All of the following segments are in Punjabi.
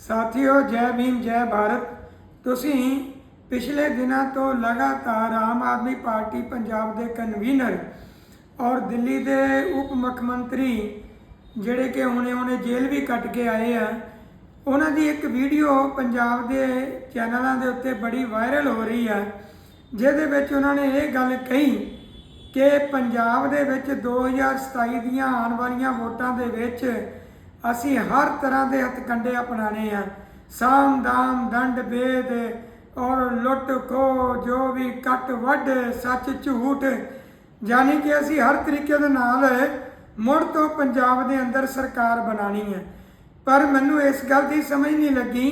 ਸਾਥੀਓ, ਜੈ ਭੀਮ, ਜੈ ਭਾਰਤ। ਤੁਸੀਂ ਪਿਛਲੇ ਦਿਨਾਂ ਤੋਂ ਲਗਾਤਾਰ ਆਮ ਆਦਮੀ ਪਾਰਟੀ ਪੰਜਾਬ ਦੇ ਕਨਵੀਨਰ ਔਰ ਦਿੱਲੀ ਦੇ ਉਪ ਮੁੱਖ ਮੰਤਰੀ ਜਿਹੜੇ ਕਿ ਹੁਣੇ ਹੁਣੇ ਜੇਲ੍ਹ ਵੀ ਕੱਟ ਕੇ ਆਏ ਆ, ਉਹਨਾਂ ਦੀ ਇੱਕ ਵੀਡੀਓ ਪੰਜਾਬ ਦੇ ਚੈਨਲਾਂ ਦੇ ਉੱਤੇ ਬੜੀ ਵਾਇਰਲ ਹੋ ਰਹੀ ਆ, ਜਿਹਦੇ ਵਿੱਚ ਉਹਨਾਂ ਨੇ ਇਹ ਗੱਲ ਕਹੀ ਕਿ ਪੰਜਾਬ ਦੇ ਵਿੱਚ 2027 ਦੀਆਂ ਆਉਣ ਵਾਲੀਆਂ ਵੋਟਾਂ ਦੇ ਵਿੱਚ ਅਸੀਂ ਹਰ ਤਰ੍ਹਾਂ ਦੇ ਹਥਕੰਡੇ ਅਪਣਾਣੇ ਆ। ਸਾਮ, ਦਾਮ, ਦੰਡ, ਭੇਦ ਔਰ ਲੁੱਟ ਖੋ ਜੋ ਵੀ ਕੱਟ, ਵੱਢ, ਸੱਚ, ਝੂਠ ਯਾਨੀ ਕਿ ਅਸੀਂ ਹਰ ਤਰੀਕੇ ਦੇ ਨਾਲ ਮੁੜ ਤੋਂ ਪੰਜਾਬ ਦੇ ਅੰਦਰ ਸਰਕਾਰ ਬਣਾਣੀ ਹੈ। ਪਰ ਮੈਨੂੰ ਇਸ ਗੱਲ ਦੀ ਸਮਝ ਨਹੀਂ ਲੱਗੀ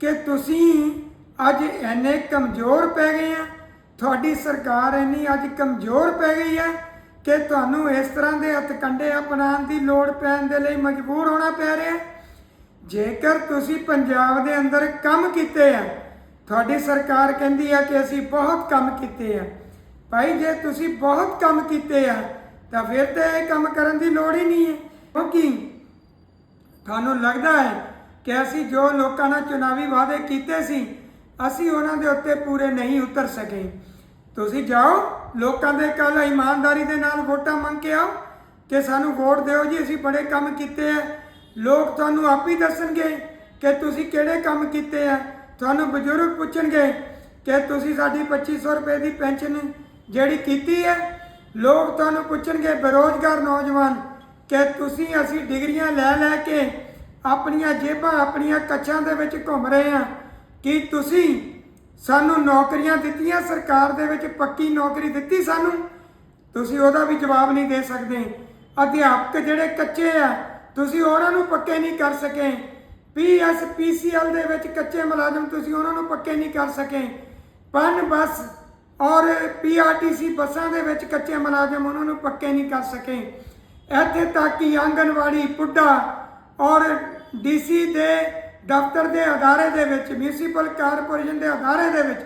ਕਿ ਤੁਸੀਂ ਅੱਜ ਐਨੇ ਕਮਜ਼ੋਰ ਪੈ ਗਏ ਆ। ਤੁਹਾਡੀ ਸਰਕਾਰ ਇੰਨੀ ਅੱਜ ਕਮਜ਼ੋਰ ਪੈ ਗਈ ਹੈ ਕਿ ਤੁਹਾਨੂੰ ਇਸ ਤਰ੍ਹਾਂ ਦੇ ਹਥਕੰਡੇ ਅਪਣਾਉਣ ਦੀ ਲੋੜ ਪੈਣ ਦੇ ਲਈ ਮਜਬੂਰ ਹੋਣਾ ਪੈ ਰਿਹਾ ਜੇਕਰ ਤੁਸੀਂ ਪੰਜਾਬ ਦੇ ਅੰਦਰ ਕੰਮ ਕੀਤੇ ਆ, ਤੁਹਾਡੀ ਸਰਕਾਰ ਕਹਿੰਦੀ ਆ ਕਿ ਅਸੀਂ ਬਹੁਤ ਕੰਮ ਕੀਤੇ ਆ। ਭਾਈ, ਜੇ ਤੁਸੀਂ ਬਹੁਤ ਕੰਮ ਕੀਤੇ ਆ, ਤਾਂ ਫਿਰ ਤੇ ਇਹ ਕੰਮ ਕਰਨ ਦੀ ਲੋੜ ਹੀ ਨਹੀਂ ਹੈ। ਕਿਉਂਕਿ ਤੁਹਾਨੂੰ ਲੱਗਦਾ ਹੈ ਕਿ ਅਸੀਂ ਜੋ ਲੋਕਾਂ ਨਾਲ ਚੁਣਾਵੀ ਵਾਅਦੇ ਕੀਤੇ ਸੀ, ਅਸੀਂ ਉਹਨਾਂ ਦੇ ਉੱਤੇ ਪੂਰੇ ਨਹੀਂ ਉਤਰ ਸਕੇ। ਤੁਸੀਂ ਜਾਓ, ਲੋਕਾਂ ਦੇ ਕੱਲ ਇਮਾਨਦਾਰੀ ਦੇ ਨਾਲ ਵੋਟਾਂ ਮੰਗ ਕੇ ਆਓ ਕਿ ਸਾਨੂੰ ਵੋਟ ਦਿਓ ਜੀ, ਅਸੀਂ ਬੜੇ ਕੰਮ ਕੀਤੇ ਆ। ਲੋਕ ਤੁਹਾਨੂੰ ਆਪ ਹੀ ਦੱਸਣਗੇ ਕਿ ਤੁਸੀਂ ਕਿਹੜੇ ਕੰਮ ਕੀਤੇ ਆ। ਤੁਹਾਨੂੰ ਬਜ਼ੁਰਗ ਪੁੱਛਣਗੇ ਕਿ ਤੁਸੀਂ ਸਾਡੀ 2500 ਰੁਪਏ ਦੀ ਪੈਨਸ਼ਨ ਜਿਹੜੀ ਕੀਤੀ ਹੈ ਲੋਕ ਤੁਹਾਨੂੰ ਪੁੱਛਣਗੇ, ਬੇਰੋਜ਼ਗਾਰ ਨੌਜਵਾਨ, ਕਿ ਤੁਸੀਂ ਅਸੀਂ ਡਿਗਰੀਆਂ ਲੈ ਲੈ ਕੇ ਆਪਣੀਆਂ ਜੇਬਾਂ, ਆਪਣੀਆਂ ਕੱਛਾਂ ਦੇ ਵਿੱਚ ਘੁੰਮ ਰਹੇ ਆ। ਕੀ ਤੁਸੀਂ ਸਾਨੂੰ ਨੌਕਰੀਆਂ ਦਿੱਤੀਆਂ, ਸਰਕਾਰ ਦੇ ਵਿੱਚ ਪੱਕੀ ਨੌਕਰੀ ਦਿੱਤੀ ਸਾਨੂੰ। ਤੁਸੀਂ ਉਹਦਾ ਵੀ ਜਵਾਬ ਨਹੀਂ ਦੇ ਸਕਦੇ। ਅਧਿਆਪਕ ਜਿਹੜੇ ਕੱਚੇ ਆ, ਤੁਸੀਂ ਉਹਨਾਂ ਨੂੰ ਪੱਕੇ ਨਹੀਂ ਕਰ ਸਕੇ। ਪੀਐਸ ਪੀਸੀਐਲ ਦੇ ਵਿੱਚ ਕੱਚੇ ਮੁਲਾਜ਼ਮ ਤੁਸੀਂ ਉਹਨਾਂ ਨੂੰ ਪੱਕੇ ਨਹੀਂ ਕਰ ਸਕੇ। ਪਨ ਬੱਸ ਔਰ ਪੀਆਰਟੀਸੀ ਬੱਸਾਂ ਦੇ ਵਿੱਚ ਕੱਚੇ ਮੁਲਾਜ਼ਮ ਉਹਨਾਂ ਨੂੰ ਪੱਕੇ ਨਹੀਂ ਕਰ ਸਕੇ। ਇੱਥੇ ਤੱਕ ਕਿ ਆਂਗਨਵਾੜੀ, ਪੁੱਡਾ ਔਰ ਡੀਸੀ ਦੇ ਦਫ਼ਤਰ ਦੇ ਅਦਾਰੇ ਦੇ ਵਿੱਚ ਮਿਊਨਿਸਪਲ ਕਾਰਪੋਰੇਸ਼ਨ ਦੇ ਅਦਾਰੇ ਦੇ ਵਿੱਚ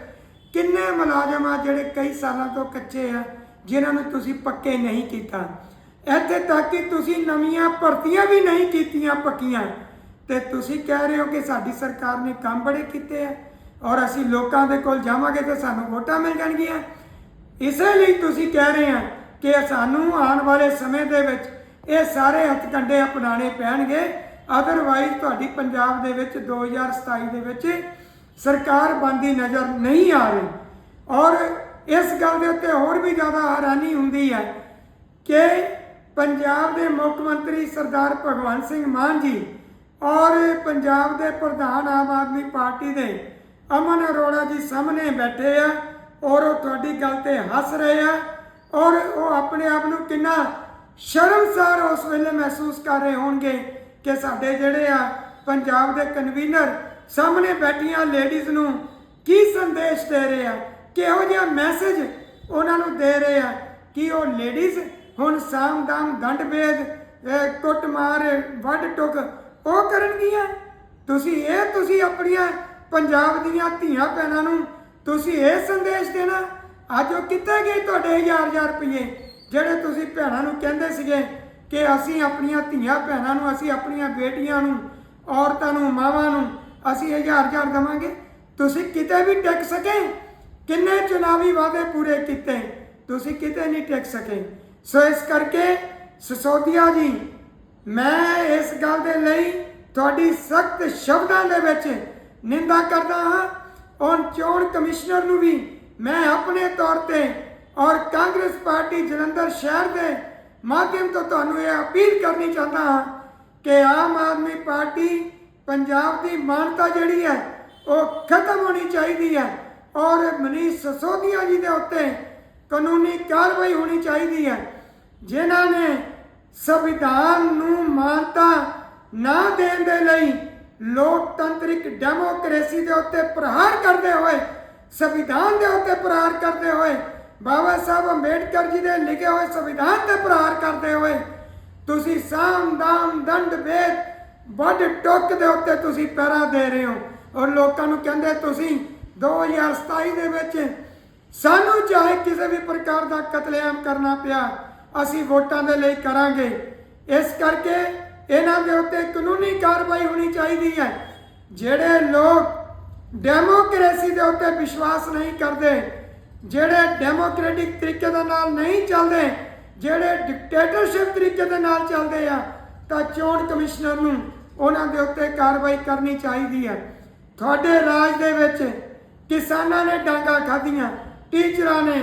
ਕਿੰਨੇ ਮੁਲਾਜ਼ਮ ਆ ਜਿਹੜੇ ਕਈ ਸਾਲਾਂ ਤੋਂ ਕੱਚੇ ਆ, ਜਿਨ੍ਹਾਂ ਨੂੰ ਤੁਸੀਂ ਪੱਕੇ ਨਹੀਂ ਕੀਤਾ। ਇੱਥੇ ਤੱਕ ਕਿ ਤੁਸੀਂ ਨਵੀਆਂ ਭਰਤੀਆਂ ਵੀ ਨਹੀਂ ਕੀਤੀਆਂ ਪੱਕੀਆਂ। ਤੇ ਤੁਸੀਂ ਕਹਿ ਰਹੇ ਹੋ ਕਿ ਸਾਡੀ ਸਰਕਾਰ ਨੇ ਕੰਮ ਬੜੇ ਕੀਤੇ ਆ ਔਰ ਅਸੀਂ ਲੋਕਾਂ ਦੇ ਕੋਲ ਜਾਵਾਂਗੇ ਤੇ ਸਾਨੂੰ ਵੋਟਾਂ ਮਿਲ ਜਾਣਗੀਆਂ। ਇਸੇ ਲਈ ਤੁਸੀਂ ਕਹਿ ਰਹੇ ਆ ਕਿ ਸਾਨੂੰ ਆਉਣ ਵਾਲੇ ਸਮੇਂ ਦੇ ਵਿੱਚ ਇਹ ਸਾਰੇ ਹੱਥਕੰਡੇ ਅਪਣਾਣੇ ਪੈਣਗੇ ਅਦਰਵਾਈਜ਼ ਤੁਹਾਡੀ ਪੰਜਾਬ ਦੇ ਵਿੱਚ 2027 ਦੇ ਵਿੱਚ ਸਰਕਾਰ ਬੰਦੀ ਨਜ਼ਰ ਨਹੀਂ ਆ ਰਹੀ। ਔਰ ਇਸ ਗੱਲ ਦੇ ਉੱਤੇ ਹੋਰ ਵੀ ਜ਼ਿਆਦਾ ਹੈਰਾਨੀ ਹੁੰਦੀ ਹੈ ਕਿ ਪੰਜਾਬ ਦੇ ਮੁੱਖ ਮੰਤਰੀ ਸਰਦਾਰ ਭਗਵੰਤ ਸਿੰਘ ਮਾਨ ਜੀ ਔਰ ਪੰਜਾਬ ਦੇ ਪ੍ਰਧਾਨ ਆਮ ਆਦਮੀ ਪਾਰਟੀ ਦੇ ਅਮਨ ਅਰੋੜਾ ਜੀ ਸਾਹਮਣੇ ਬੈਠੇ ਆ ਔਰ ਉਹ ਤੁਹਾਡੀ ਗੱਲ ਤੇ ਹੱਸ ਰਹੇ ਆ ਔਰ ਉਹ ਆਪਣੇ ਆਪ ਨੂੰ ਕਿੰਨਾ ਸ਼ਰਮਸਾਰ ਉਸ ਵੇਲੇ ਮਹਿਸੂਸ ਕਰ ਰਹੇ ਹੋਣਗੇ। ਕਿ ਸਾਡੇ ਜਿਹੜੇ ਆ ਪੰਜਾਬ ਦੇ ਕਨਵੀਨਰ ਸਾਹਮਣੇ ਬੈਠੀਆਂ ਲੇਡੀਜ਼ ਨੂੰ ਕੀ ਸੰਦੇਸ਼ ਦੇ ਰਹੇ ਆ? ਕਿਹੋ ਜਿਹਾ ਮੈਸੇਜ ਉਹਨਾਂ ਨੂੰ ਦੇ ਰਹੇ ਆ ਕਿ ਉਹ ਲੇਡੀਜ਼ ਹੁਣ ਸਾਮਦਾਮ ਗੰਢ ਭੇਦ ਕੁੱਟ ਮਾਰ ਵੱਢ ਟੁਕ ਉਹ ਕਰਨਗੀਆਂ? ਤੁਸੀਂ ਇਹ, ਤੁਸੀਂ ਆਪਣੀਆਂ ਪੰਜਾਬ ਦੀਆਂ ਧੀਆਂ ਭੈਣਾਂ ਨੂੰ ਤੁਸੀਂ ਇਹ ਸੰਦੇਸ਼ ਦੇਣਾ? ਅੱਜ ਉਹ ਕਿੱਥੇ ਗਏ ਤੁਹਾਡੇ ਹਜ਼ਾਰ ਹਜ਼ਾਰ ਰੁਪਏ ਜਿਹੜੇ ਤੁਸੀਂ ਭੈਣਾਂ ਨੂੰ ਕਹਿੰਦੇ ਸੀਗੇ? ਕਿ ਅਸੀਂ ਆਪਣੀਆਂ ਧੀਆਂ ਭੈਣਾਂ ਨੂੰ, ਅਸੀਂ ਆਪਣੀਆਂ ਬੇਟੀਆਂ ਨੂੰ, ਔਰਤਾਂ ਨੂੰ, ਮਾਵਾਂ ਨੂੰ ਅਸੀਂ ਹਜ਼ਾਰ ਹਜ਼ਾਰ ਦਵਾਂਗੇ। ਤੁਸੀਂ ਕਿਤੇ ਵੀ ਟਿਕ ਸਕੇ, ਕਿੰਨੇ ਚੁਣਾਵੀ ਵਾਅਦੇ ਪੂਰੇ ਕੀਤੇ, ਤੁਸੀਂ ਕਿਤੇ ਨਹੀਂ ਟਿਕ ਸਕੇ। ਸੋ ਇਸ ਕਰਕੇ ਸਸੋਦੀਆ ਜੀ, ਮੈਂ ਇਸ ਗੱਲ ਦੇ ਲਈ ਤੁਹਾਡੀ ਸਖਤ ਸ਼ਬਦਾਂ ਦੇ ਵਿੱਚ ਨਿੰਦਾ ਕਰਦਾ ਹਾਂ। ਔਰ ਚੋਣ ਕਮਿਸ਼ਨਰ ਨੂੰ ਵੀ ਮੈਂ ਆਪਣੇ ਤੌਰ ਤੇ ਔਰ ਕਾਂਗਰਸ ਪਾਰਟੀ ਜਲੰਧਰ ਸ਼ਹਿਰ ਦੇ ਮਾਧਿਅਮ ਤੋਂ ਤੁਹਾਨੂੰ ਇਹ ਅਪੀਲ ਕਰਨੀ ਚਾਹੁੰਦਾ ਹਾਂ ਕਿ ਆਮ ਆਦਮੀ ਪਾਰਟੀ ਪੰਜਾਬ ਦੀ ਮਾਨਤਾ ਜਿਹੜੀ ਹੈ, ਉਹ ਖਤਮ ਹੋਣੀ ਚਾਹੀਦੀ ਹੈ ਔਰ ਮਨੀਸ਼ ਸਸੋਦੀਆ ਜੀ ਦੇ ਉੱਤੇ ਕਾਨੂੰਨੀ ਕਾਰਵਾਈ ਹੋਣੀ ਚਾਹੀਦੀ ਹੈ। ਜਿਨ੍ਹਾਂ ਨੇ ਸੰਵਿਧਾਨ ਨੂੰ ਮਾਨਤਾ ਨਾ ਦੇਣ ਦੇ ਲਈ ਲੋਕਤੰਤਰਿਕ ਡੈਮੋਕ੍ਰੇਸੀ ਦੇ ਉੱਤੇ ਪ੍ਰਹਾਰ ਕਰਦੇ ਹੋਏ, ਸੰਵਿਧਾਨ ਦੇ ਉੱਤੇ ਪ੍ਰਹਾਰ ਕਰਦੇ ਹੋਏ ਬਾਬਾ ਸਾਹਿਬ ਅੰਬੇਡਕਰ ਜੀ ਦੇ ਲਿਖੇ ਹੋਏ ਸੰਵਿਧਾਨ ਤੇ ਪ੍ਰਹਾਰ ਕਰਦੇ ਹੋਏ ਤੁਸੀਂ ਸਾਮ ਦਾਮ ਦੰਡ ਭੇਦ ਵੱਡ ਟੁੱਕ ਦੇ ਉੱਤੇ ਤੁਸੀਂ ਪੈਰਾ ਦੇ ਰਹੇ ਹੋ। ਔਰ ਲੋਕਾਂ ਨੂੰ ਕਹਿੰਦੇ ਤੁਸੀਂ 2027 ਦੇ ਵਿੱਚ ਸਾਨੂੰ ਚਾਹੇ ਕਿਸੇ ਵੀ ਪ੍ਰਕਾਰ ਦਾ ਕਤਲੇਆਮ ਕਰਨਾ ਪਿਆ, ਅਸੀਂ ਵੋਟਾਂ ਦੇ ਲਈ ਕਰਾਂਗੇ। ਇਸ ਕਰਕੇ ਇਹਨਾਂ ਦੇ ਉੱਤੇ ਕਾਨੂੰਨੀ ਕਾਰਵਾਈ ਹੋਣੀ ਚਾਹੀਦੀ ਹੈ। ਜਿਹੜੇ ਲੋਕ ਡੈਮੋਕ੍ਰੇਸੀ ਦੇ ਉੱਤੇ ਵਿਸ਼ਵਾਸ ਨਹੀਂ ਕਰਦੇ ਜਿਹੜੇ ਡੈਮੋਕ੍ਰੈਟਿਕ ਤਰੀਕੇ ਦੇ ਨਾਲ ਨਹੀਂ ਚੱਲਦੇ, ਜਿਹੜੇ ਡਿਕਟੇਟਰਸ਼ਿਪ ਤਰੀਕੇ ਦੇ ਨਾਲ ਚੱਲਦੇ ਆ, ਤਾਂ ਚੋਣ ਕਮਿਸ਼ਨਰ ਨੂੰ ਉਹਨਾਂ ਦੇ ਉੱਤੇ ਕਾਰਵਾਈ ਕਰਨੀ ਚਾਹੀਦੀ ਹੈ। ਤੁਹਾਡੇ ਰਾਜ ਦੇ ਵਿੱਚ ਕਿਸਾਨਾਂ ਨੇ ਡਾਂਗਾ ਖਾਧੀਆਂ, ਟੀਚਰਾਂ ਨੇ,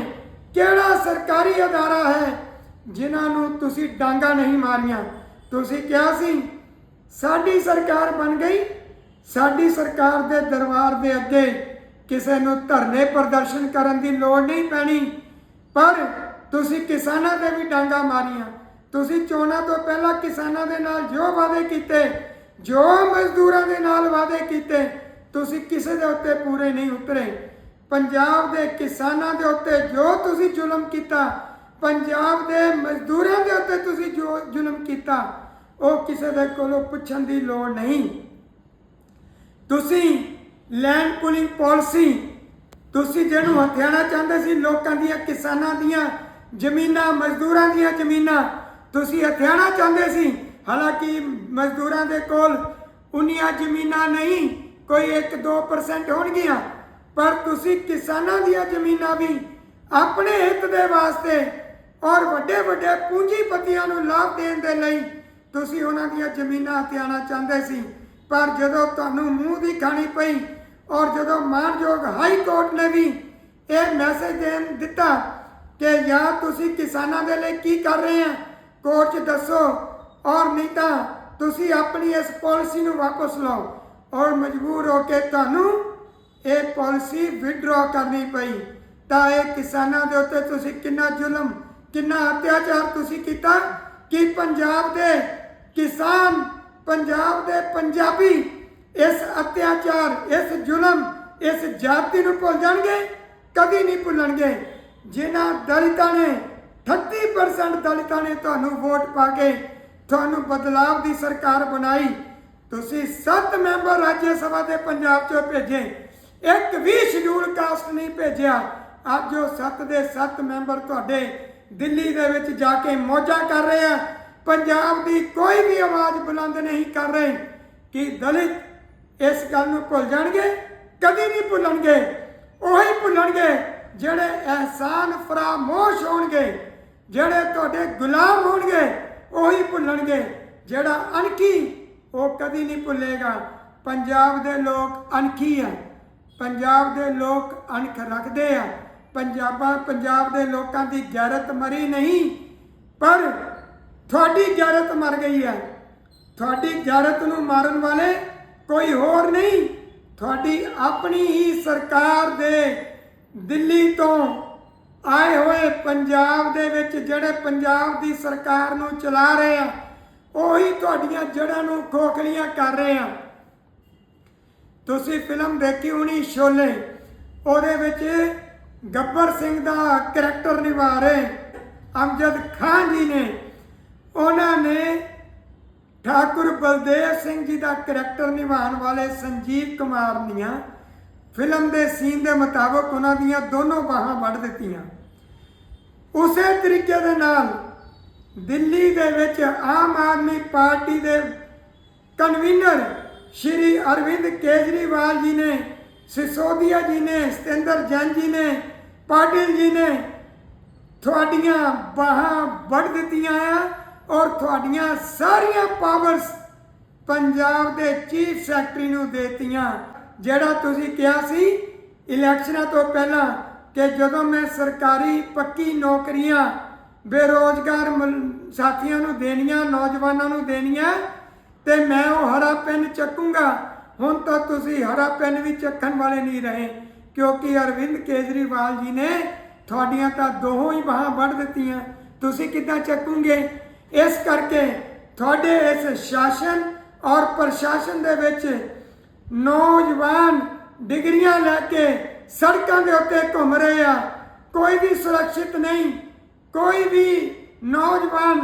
ਕਿਹੜਾ ਸਰਕਾਰੀ ਅਦਾਰਾ ਹੈ ਜਿਨ੍ਹਾਂ ਨੂੰ ਤੁਸੀਂ ਡਾਂਗਾ ਨਹੀਂ ਮਾਰੀਆਂ? ਤੁਸੀਂ ਕਿਹਾ ਸੀ, ਸਾਡੀ ਸਰਕਾਰ ਬਣ ਗਈ, ਸਾਡੀ ਸਰਕਾਰ ਦੇ ਦਰਬਾਰ ਦੇ ਅੱਗੇ ਕਿਸੇ ਨੂੰ ਧਰਨੇ ਪ੍ਰਦਰਸ਼ਨ ਕਰਨ ਦੀ ਲੋੜ ਨਹੀਂ ਪੈਣੀ। ਪਰ ਤੁਸੀਂ ਕਿਸਾਨਾਂ ਤੇ ਵੀ ਡਾਂਗਾ ਮਾਰੀਆਂ। ਤੁਸੀਂ ਚੋਣਾਂ ਤੋਂ ਪਹਿਲਾਂ ਕਿਸਾਨਾਂ ਦੇ ਨਾਲ ਜੋ ਵਾਅਦੇ ਕੀਤੇ, ਜੋ ਮਜ਼ਦੂਰਾਂ ਦੇ ਨਾਲ ਵਾਅਦੇ ਕੀਤੇ, ਤੁਸੀਂ ਕਿਸੇ ਦੇ ਉੱਤੇ ਪੂਰੇ ਨਹੀਂ ਉਤਰੇ। ਪੰਜਾਬ ਦੇ ਕਿਸਾਨਾਂ ਦੇ ਉੱਤੇ ਜੋ ਤੁਸੀਂ ਜ਼ੁਲਮ ਕੀਤਾ, ਪੰਜਾਬ ਦੇ ਮਜ਼ਦੂਰਾਂ ਦੇ ਉੱਤੇ ਤੁਸੀਂ ਜੋ ਜ਼ੁਲਮ ਕੀਤਾ, ਉਹ ਕਿਸੇ ਦੇ ਕੋਲੋਂ ਪੁੱਛਣ ਦੀ ਲੋੜ ਨਹੀਂ। ਤੁਸੀਂ ਲੈਂਡ ਪੂਲਿੰਗ ਪਾਲਿਸੀ ਤੁਸੀਂ ਜਿਹਨੂੰ ਹਥਿਆਣਾ ਚਾਹੁੰਦੇ ਸੀ, ਲੋਕਾਂ ਦੀਆਂ, ਕਿਸਾਨਾਂ ਦੀਆਂ, ਜ਼ਮੀਨਾਂ, ਮਜ਼ਦੂਰਾਂ ਦੀਆਂ ਜ਼ਮੀਨਾਂ, ਤੁਸੀਂ ਹਥਿਆਣਾ ਚਾਹੁੰਦੇ ਸੀ। ਹਾਲਾਂਕਿ ਮਜ਼ਦੂਰਾਂ ਦੇ ਕੋਲ ਉਨੀਆਂ ਜ਼ਮੀਨਾਂ ਨਹੀਂ, ਕੋਈ 1-2% ਹੋਣਗੀਆਂ। ਪਰ ਤੁਸੀਂ ਕਿਸਾਨਾਂ ਦੀਆਂ ਜ਼ਮੀਨਾਂ ਵੀ ਆਪਣੇ ਹਿੱਤ ਦੇ ਵਾਸਤੇ ਔਰ ਵੱਡੇ ਵੱਡੇ ਪੂੰਜੀਪਤੀਆਂ ਨੂੰ ਲਾਭ ਦੇਣ ਦੇ ਲਈ ਤੁਸੀਂ ਉਹਨਾਂ ਦੀਆਂ ਜ਼ਮੀਨਾਂ ਹਥਿਆਣਾ ਚਾਹੁੰਦੇ ਸੀ। ਪਰ ਜਦੋਂ ਤੁਹਾਨੂੰ ਮੂੰਹ ਦੀ ਖਾਣੀ ਪਈ ਔਰ ਜਦੋਂ ਮਾਨਯੋਗ ਹਾਈ ਕੋਰਟ ਨੇ ਵੀ ਇਹ ਮੈਸੇਜ ਦੇਣ ਦਿੱਤਾ ਕਿ ਜਾਂ ਤੁਸੀਂ ਕਿਸਾਨਾਂ ਦੇ ਲਈ ਕੀ ਕਰ ਰਹੇ ਆ, ਕੋਰਟ 'ਚ ਦੱਸੋ। ਔਰ ਨਹੀਂ ਤਾਂ ਤੁਸੀਂ ਆਪਣੀ ਇਸ ਪਾਲਿਸੀ ਨੂੰ ਵਾਪਸ ਲਓ। ਔਰ ਮਜਬੂਰ ਹੋ ਕੇ ਤੁਹਾਨੂੰ ਇਹ ਪਾਲਿਸੀ ਵਿਡਰਾ ਕਰਨੀ ਪਈ। ਤਾਂ ਇਹ ਕਿਸਾਨਾਂ ਦੇ ਉੱਤੇ ਤੁਸੀਂ ਕਿੰਨਾ ਜ਼ੁਲਮ, ਕਿੰਨਾ ਅਤਿਆਚਾਰ ਤੁਸੀਂ ਕੀਤਾ ਕਿ ਪੰਜਾਬ ਦੇ ਕਿਸਾਨ, ਪੰਜਾਬ ਦੇ ਪੰਜਾਬੀ ਇਸ ਅਤਿਆਚਾਰ, ਇਸ ਜ਼ੁਲਮ, ਇਸ ਜਾਤੀ ਨੂੰ ਭੁੱਲ ਜਾਣਗੇ ਕਦੀ ਨਹੀਂ ਭੁੱਲਣਗੇ। ਜਿਨ੍ਹਾਂ ਦਲਿਤਾਂ ਨੇ 38% ਦਲਿਤਾਂ ਨੇ ਤੁਹਾਨੂੰ ਵੋਟ ਪਾ ਕੇ ਤੁਹਾਨੂੰ ਬਦਲਾਵ ਦੀ ਸਰਕਾਰ ਬਣਾਈ, ਤੁਸੀਂ 7 ਮੈਂਬਰ ਰਾਜ ਸਭਾ ਦੇ ਪੰਜਾਬ ਚੋਂ ਭੇਜੇ। ਇੱਕ ਵੀ ਸ਼ਡਿਊਲ ਕਾਸਟ ਨਹੀਂ ਭੇਜਿਆ। ਅੱਜ ਉਹ 7 ਦੇ 7 ਮੈਂਬਰ ਤੁਹਾਡੇ ਦਿੱਲੀ ਦੇ ਵਿੱਚ ਜਾ ਕੇ ਮੌਜਾਂ ਕਰ ਰਹੇ ਆ। ਪੰਜਾਬ ਦੀ ਕੋਈ ਵੀ ਆਵਾਜ਼ ਬੁਲੰਦ ਨਹੀਂ ਕਰ ਰਹੇ। ਕਿ ਦਲਿਤ ਇਸ ਗੱਲ ਨੂੰ ਭੁੱਲ ਜਾਣਗੇ, ਕਦੀ ਨਹੀਂ ਭੁੱਲਣਗੇ। ਉਹੀ ਭੁੱਲਣਗੇ ਜਿਹੜੇ ਅਹਿਸਾਨ ਫਰਾਮੋਸ਼ ਹੋਣਗੇ, ਜਿਹੜੇ ਤੁਹਾਡੇ ਗੁਲਾਮ ਹੋਣਗੇ, ਉਹੀ ਭੁੱਲਣਗੇ। ਜਿਹੜਾ ਅਣਖੀ, ਉਹ ਕਦੀ ਨਹੀਂ ਭੁੱਲੇਗਾ। ਪੰਜਾਬ ਦੇ ਲੋਕ ਅਣਖੀ ਆ। ਪੰਜਾਬ ਦੇ ਲੋਕ ਅਣਖ ਰੱਖਦੇ ਆ। ਪੰਜਾਬਾਂ, ਪੰਜਾਬ ਦੇ ਲੋਕਾਂ ਦੀ ਗੈਰਤ ਮਰੀ ਨਹੀਂ, ਪਰ ਤੁਹਾਡੀ ਗੈਰਤ ਮਰ ਗਈ ਹੈ। ਤੁਹਾਡੀ ਗੈਰਤ ਨੂੰ ਮਾਰਨ ਵਾਲੇ ਕੋਈ ਹੋਰ ਨਹੀਂ। ਤੁਹਾਡੀ ਆਪਣੀ ਹੀ ਸਰਕਾਰ ਦੇ ਦਿੱਲੀ ਤੋਂ ਆਏ ਹੋਏ ਪੰਜਾਬ ਦੇ ਵਿੱਚ ਜਿਹੜੇ ਪੰਜਾਬ ਦੀ ਸਰਕਾਰ ਨੂੰ ਚਲਾ ਰਹੇ ਆ, ਉਹੀ ਤੁਹਾਡੀਆਂ ਜੜ੍ਹਾਂ ਨੂੰ ਖੋਖਲੀਆਂ ਕਰ ਰਹੇ ਆ। ਤੁਸੀਂ ਫਿਲਮ ਦੇਖੀ ਹੋਣੀ ਸ਼ੋਲੇ ਉਹਦੇ ਵਿੱਚ ਗੱਬਰ ਸਿੰਘ ਦਾ ਕਰੈਕਟਰ ਨਿਭਾ ਰਹੇ। ਅਮਜਦ ਖਾਨ ਜੀ ਨੇ, ਉਹਨਾਂ ਨੇ ਠਾਕੁਰ ਬਲਦੇਵ ਸਿੰਘ ਜੀ ਦਾ ਕਰੈਕਟਰ ਨਿਭਾਉਣ ਵਾਲੇ ਸੰਜੀਵ ਕੁਮਾਰ ਦੀਆਂ ਫਿਲਮ ਦੇ ਸੀਨ ਦੇ ਮੁਤਾਬਕ ਉਹਨਾਂ ਦੀਆਂ ਦੋਨੋਂ ਬਾਹਾਂ ਵੱਢ ਦਿੱਤੀਆਂ। ਉਸੇ ਤਰੀਕੇ ਦੇ ਨਾਲ ਦਿੱਲੀ ਦੇ ਵਿੱਚ ਆਮ ਆਦਮੀ ਪਾਰਟੀ ਦੇ ਕਨਵੀਨਰ ਸ਼੍ਰੀ ਅਰਵਿੰਦ ਕੇਜਰੀਵਾਲ ਜੀ ਨੇ, ਸਿਸੋਦੀਆ ਜੀ ਨੇ, ਸਤਿੰਦਰ ਜੈਨ ਜੀ ਨੇ, ਪਾਟਿਲ ਜੀ ਨੇ ਤੁਹਾਡੀਆਂ ਬਾਹਾਂ ਵੱਢ ਦਿੱਤੀਆਂ ਆ। ਔਰ ਤੁਹਾਡੀਆਂ ਸਾਰੀਆਂ ਪਾਵਰਸ ਪੰਜਾਬ ਦੇ ਚੀਫ ਸੈਕਟਰੀ ਨੂੰ ਦੇਤੀਆਂ। ਜਿਹੜਾ ਤੁਸੀਂ ਕਿਹਾ ਸੀ, ਇਲੈਕਸ਼ਨਾਂ ਤੋਂ ਪਹਿਲਾਂ ਕਿ ਜਦੋਂ ਮੈਂ ਸਰਕਾਰੀ ਪੱਕੀ ਨੌਕਰੀਆਂ, ਬੇਰੋਜ਼ਗਾਰ ਸਾਥੀਆਂ ਨੂੰ ਦੇਣੀਆਂ, ਨੌਜਵਾਨਾਂ ਨੂੰ ਦੇਣੀਆਂ, ਤੇ ਮੈਂ ਉਹ ਹਰਾ ਪੈਨ ਚੱਕੂੰਗਾ, ਹੁਣ ਤਾਂ ਤੁਸੀਂ ਹਰਾ ਪੈਨ ਵੀ ਚੱਕਣ ਵਾਲੇ ਨਹੀਂ ਰਹੇ, ਕਿਉਂਕਿ ਅਰਵਿੰਦ ਕੇਜਰੀਵਾਲ ਜੀ ਨੇ ਤੁਹਾਡੀਆਂ ਤਾਂ ਦੋਹੋਂ ਹੀ ਬਾਹਾਂ ਵੱਢ ਦਿੱਤੀਆਂ। ਤੁਸੀਂ ਕਿੱਦਾਂ ਚੱਕੂਗੇ? ਇਸ ਕਰਕੇ ਤੁਹਾਡੇ ਇਸ ਸ਼ਾਸਨ ਔਰ ਪ੍ਰਸ਼ਾਸਨ ਦੇ ਵਿੱਚ ਨੌਜਵਾਨ ਡਿਗਰੀਆਂ ਲੈ ਕੇ ਸੜਕਾਂ ਦੇ ਉੱਤੇ ਘੁੰਮ ਰਹੇ ਆ, ਕੋਈ ਵੀ ਸੁਰੱਖਿਅਤ ਨਹੀਂ, ਕੋਈ ਵੀ ਨੌਜਵਾਨ,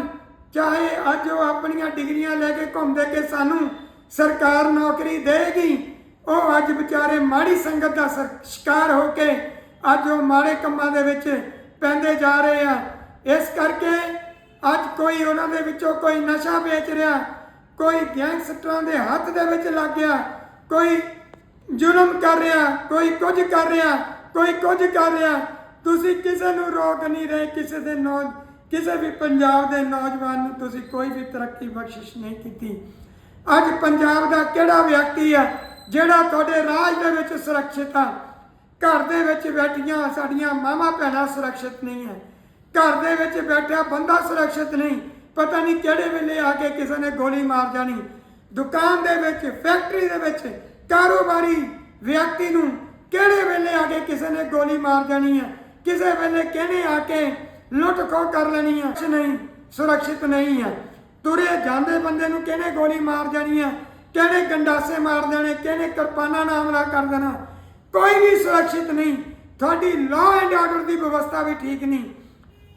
ਚਾਹੇ ਅੱਜ ਉਹ ਆਪਣੀਆਂ ਡਿਗਰੀਆਂ ਲੈ ਕੇ ਘੁੰਮਦੇ ਕਿ ਸਾਨੂੰ ਸਰਕਾਰ ਨੌਕਰੀ ਦੇਗੀ ਉਹ ਅੱਜ ਵਿਚਾਰੇ ਮਾੜੀ ਸੰਗਤ ਦਾ ਸ਼ਿਕਾਰ ਹੋ ਕੇ ਅੱਜ ਉਹ ਮਾੜੇ ਕੰਮਾਂ ਦੇ ਵਿੱਚ ਪੈਂਦੇ ਜਾ ਰਹੇ ਆ। ਇਸ ਕਰਕੇ ਅੱਜ ਕੋਈ ਉਹਨਾਂ ਦੇ ਵਿੱਚੋਂ ਕੋਈ ਨਸ਼ਾ ਵੇਚ ਰਿਹਾ, ਕੋਈ ਗੈਂਗਸਟਰਾਂ ਦੇ ਹੱਥ ਦੇ ਵਿੱਚ ਲੱਗ ਗਿਆ, ਕੋਈ ਜ਼ੁਲਮ ਕਰ ਰਿਹਾ, ਕੋਈ ਕੁਝ ਕਰ ਰਿਹਾ, ਕੋਈ ਕੁਝ ਕਰ ਰਿਹਾ। ਤੁਸੀਂ ਕਿਸੇ ਨੂੰ ਰੋਕ ਨਹੀਂ ਰਹੇ, ਕਿਸੇ ਦੇ ਨੌ ਕਿਸੇ ਵੀ ਪੰਜਾਬ ਦੇ ਨੌਜਵਾਨ ਨੂੰ ਤੁਸੀਂ ਕੋਈ ਵੀ ਤਰੱਕੀ ਬਖਸ਼ਿਸ਼ ਨਹੀਂ ਕੀਤੀ। ਅੱਜ ਪੰਜਾਬ ਦਾ ਕਿਹੜਾ ਵਿਅਕਤੀ ਹੈ ਜਿਹੜਾ ਤੁਹਾਡੇ ਰਾਜ ਦੇ ਵਿੱਚ ਸੁਰੱਖਿਅਤ ਹੈ ਘਰ ਦੇ ਵਿੱਚ ਬੈਠੀਆਂ ਸਾਡੀਆਂ ਮਾਵਾਂ ਭੈਣਾਂ ਸੁਰੱਖਿਅਤ ਨਹੀਂ ਹੈ। ਘਰ ਦੇ ਵਿੱਚ ਬੈਠਾ ਬੰਦਾ ਸੁਰੱਖਿਅਤ ਨਹੀਂ। ਪਤਾ ਨਹੀਂ ਕਿਹੜੇ ਵੇਲੇ ਆ ਕੇ ਕਿਸੇ ਨੇ ਗੋਲੀ ਮਾਰ ਜਾਣੀ। ਦੁਕਾਨ ਦੇ ਵਿੱਚ ਫੈਕਟਰੀ ਦੇ ਵਿੱਚ ਕਾਰੋਬਾਰੀ ਵਿਅਕਤੀ ਨੂੰ ਕਿਹੜੇ ਵੇਲੇ ਆ ਕੇ ਕਿਸੇ ਨੇ ਗੋਲੀ ਮਾਰ ਜਾਣੀ ਹੈ? ਕਿਸੇ ਵੇਲੇ ਕਿਹਨੇ ਆ ਕੇ ਲੁੱਟ ਖੋਹ ਕਰ ਲੈਣੀ ਹੈ? ਕੁਛ ਨਹੀਂ, ਸੁਰੱਖਿਅਤ ਨਹੀਂ ਹੈ। ਤੁਰੇ ਜਾਂਦੇ ਬੰਦੇ ਨੂੰ ਕਿਹਨੇ ਗੋਲੀ ਮਾਰ ਜਾਣੀ ਹੈ? ਕਿਹਨੇ ਗੰਡਾਸੇ ਮਾਰ ਦੇਣੇ? ਕਿਹਨੇ ਕਿਰਪਾਨਾਂ ਨਾਲ ਹਮਲਾ ਕਰ ਦੇਣਾ? ਕੋਈ ਵੀ ਸੁਰੱਖਿਅਤ ਨਹੀਂ। ਤੁਹਾਡੀ ਲਾਅ ਐਂਡ ਆਰਡਰ ਦੀ ਵਿਵਸਥਾ ਵੀ ਠੀਕ ਨਹੀਂ।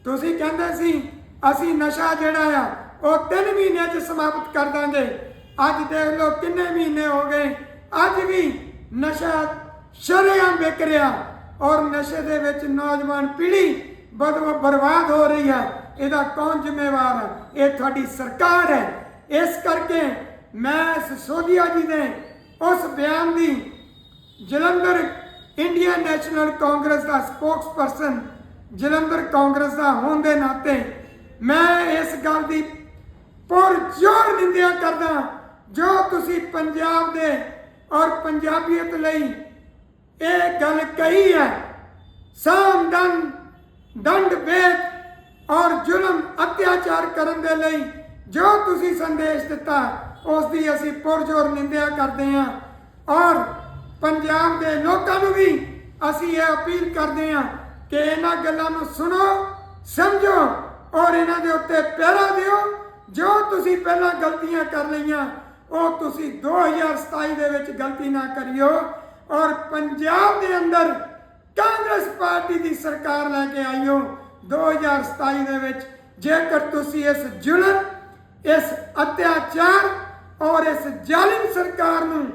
ਤੁਸੀਂ ਕਹਿੰਦੇ ਸੀ, ਅਸੀਂ ਨਸ਼ਾ ਜਿਹੜਾ ਆ, ਉਹ 3 ਮਹੀਨਿਆਂ 'ਚ ਸਮਾਪਤ ਕਰ ਦਾਂਗੇ। ਅੱਜ ਦੇਖ ਲਓ ਕਿੰਨੇ ਮਹੀਨੇ ਹੋ ਗਏ। ਅੱਜ ਵੀ ਨਸ਼ਾ ਸ਼ਰੇਆਮ ਵਿਕ ਰਿਹਾ। ਔਰ ਨਸ਼ੇ ਦੇ ਵਿੱਚ ਨੌਜਵਾਨ ਪੀੜ੍ਹੀ ਬਦ ਬਰਬਾਦ ਹੋ ਰਹੀ ਹੈ। ਇਹਦਾ ਕੌਣ ਜ਼ਿੰਮੇਵਾਰ ਹੈ? ਇਹ ਤੁਹਾਡੀ ਸਰਕਾਰ ਹੈ। ਇਸ ਕਰਕੇ ਮੈਂ ਸਿਸੋਦੀਆ ਜੀ ਨੇ ਉਸ ਬਿਆਨ ਦੀ ਜਲੰਧਰ ਇੰਡੀਅਨ ਨੈਸ਼ਨਲ ਕਾਂਗਰਸ ਦਾ ਸਪੋਕਸਪਰਸਨ ਜਲੰਧਰ ਕਾਂਗਰਸ ਦਾ ਹੋਣ ਦੇ ਨਾਤੇ ਮੈਂ ਇਸ ਗੱਲ ਦੀ ਪੁਰਜੋਰ ਨਿੰਦਿਆ ਕਰਦਾ ਜੋ ਤੁਸੀਂ ਪੰਜਾਬ ਦੇ ਔਰ ਪੰਜਾਬੀਅਤ ਲਈ ਇਹ ਗੱਲ ਕਹੀ ਹੈ। ਸਾਮ ਦੰਡ ਦੰਡ ਭੇਦ ਔਰ ਜ਼ੁਲਮ ਅਤਿਆਚਾਰ ਕਰਨ ਦੇ ਲਈ ਜੋ ਤੁਸੀਂ ਸੰਦੇਸ਼ ਦਿੱਤਾ, ਉਸ ਦੀ ਅਸੀਂ ਪੁਰਜੋਰ ਨਿੰਦਿਆ ਕਰਦੇ ਹਾਂ। ਔਰ ਪੰਜਾਬ ਦੇ ਲੋਕਾਂ ਨੂੰ ਵੀ ਅਸੀਂ ਇਹ ਅਪੀਲ ਕਰਦੇ ਹਾਂ ਕਿ ਇਹਨਾਂ ਗੱਲਾਂ ਨੂੰ ਸੁਣੋ, ਸਮਝੋ ਔਰ ਇਹਨਾਂ ਦੇ ਉੱਤੇ ਪਹਿਰਾ ਦਿਓ। ਜੋ ਤੁਸੀਂ ਪਹਿਲਾਂ ਗਲਤੀਆਂ ਕਰ ਲਈਆਂ, ਉਹ ਤੁਸੀਂ 2027 ਦੇ ਵਿੱਚ ਗਲਤੀ ਨਾ ਕਰਿਓ ਔਰ ਪੰਜਾਬ ਦੇ ਅੰਦਰ ਕਾਂਗਰਸ ਪਾਰਟੀ ਦੀ ਸਰਕਾਰ ਲੈ ਕੇ ਆਈਓ 2027 ਦੇ ਵਿੱਚ। ਜੇਕਰ ਤੁਸੀਂ ਇਸ ਜ਼ੁਲਮ, ਇਸ ਅਤਿਆਚਾਰ ਔਰ ਇਸ ਜ਼ਾਲਿਮ ਸਰਕਾਰ ਨੂੰ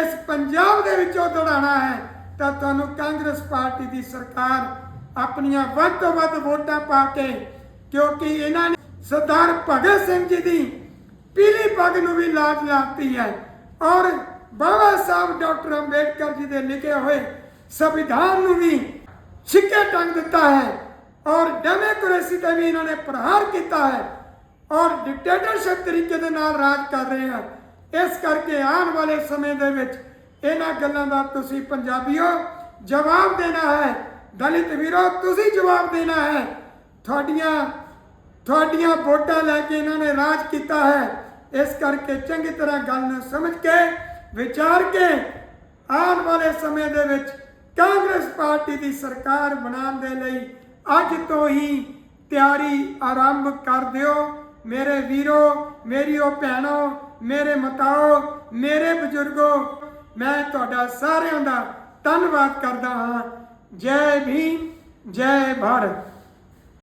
ਇਸ ਪੰਜਾਬ ਦੇ ਵਿੱਚੋਂ ਦੜਾਉਣਾ ਹੈ, ਤਾਂ ਤੁਹਾਨੂੰ ਕਾਂਗਰਸ ਪਾਰਟੀ ਦੀ ਸਰਕਾਰ ਆਪਣੀਆਂ ਵੱਧ ਤੋਂ ਵੱਧ ਵੋਟਾਂ ਪਾ ਕੇ, ਕਿਉਂਕਿ ਇਹਨਾਂ ਨੇ ਸਰਦਾਰ ਭਗਤ ਸਿੰਘ ਜੀ ਦੀ ਪੀਲੀ ਪੱਗ ਨੂੰ ਵੀ ਲਾਜ ਲਾਤੀ ਹੈ। ਔਰ ਬਾਬਾ ਸਾਹਿਬ ਡਾਕਟਰ ਅੰਬੇਡਕਰ ਜੀ ਦੇ ਲਿਖੇ ਹੋਏ ਸੰਵਿਧਾਨ ਨੂੰ ਵੀ ਸਿੱਕੇ ਟੰਗ ਦਿੱਤਾ ਹੈ ਔਰ ਡੈਮੋਕ੍ਰੇਸੀ ਤੇ ਵੀ ਇਹਨਾਂ ਨੇ ਪ੍ਰਹਾਰ ਕੀਤਾ ਹੈ ਔਰ ਡਿਕਟੇਟਰਸ਼ਿਪ ਤਰੀਕੇ ਦੇ ਨਾਲ ਰਾਜ ਕਰ ਰਹੇ ਆ ਇਸ ਕਰਕੇ ਆਉਣ ਵਾਲੇ ਸਮੇਂ ਦੇ ਵਿੱਚ ਇਹਨਾਂ ਗੱਲਾਂ ਦਾ ਤੁਸੀਂ ਪੰਜਾਬੀਓ ਜਵਾਬ ਦੇਣਾ ਹੈ। ਦਲਿਤ ਵੀਰੋ, ਤੁਸੀਂ ਜਵਾਬ ਦੇਣਾ ਹੈ। ਤੁਹਾਡੀਆਂ ਤੁਹਾਡੀਆਂ ਵੋਟਾਂ ਲੈ ਕੇ ਇਹਨਾਂ ਨੇ ਰਾਜ ਕੀਤਾ ਹੈ। ਇਸ ਕਰਕੇ ਚੰਗੀ ਤਰ੍ਹਾਂ ਗੱਲ ਨੂੰ ਸਮਝ ਕੇ, ਵਿਚਾਰ ਕੇ, ਆਉਣ ਵਾਲੇ ਸਮੇਂ ਦੇ ਵਿੱਚ ਕਾਂਗਰਸ ਪਾਰਟੀ ਦੀ ਸਰਕਾਰ ਬਣਾਉਣ ਦੇ ਲਈ ਅੱਜ ਤੋਂ ਹੀ ਤਿਆਰੀ ਆਰੰਭ ਕਰ ਦਿਓ। ਮੇਰੇ ਵੀਰੋ, ਮੇਰੀ ਉਹ ਭੈਣੋ, ਮੇਰੇ ਮਤਾਓ, ਮੇਰੇ ਬਜ਼ੁਰਗੋ, ਮੈਂ ਤੁਹਾਡਾ ਸਾਰਿਆਂ ਦਾ ਧੰਨਵਾਦ ਕਰਦਾ ਹਾਂ। ਜੈ ਭੀਮ ਜੈ ਭਾਰਤ।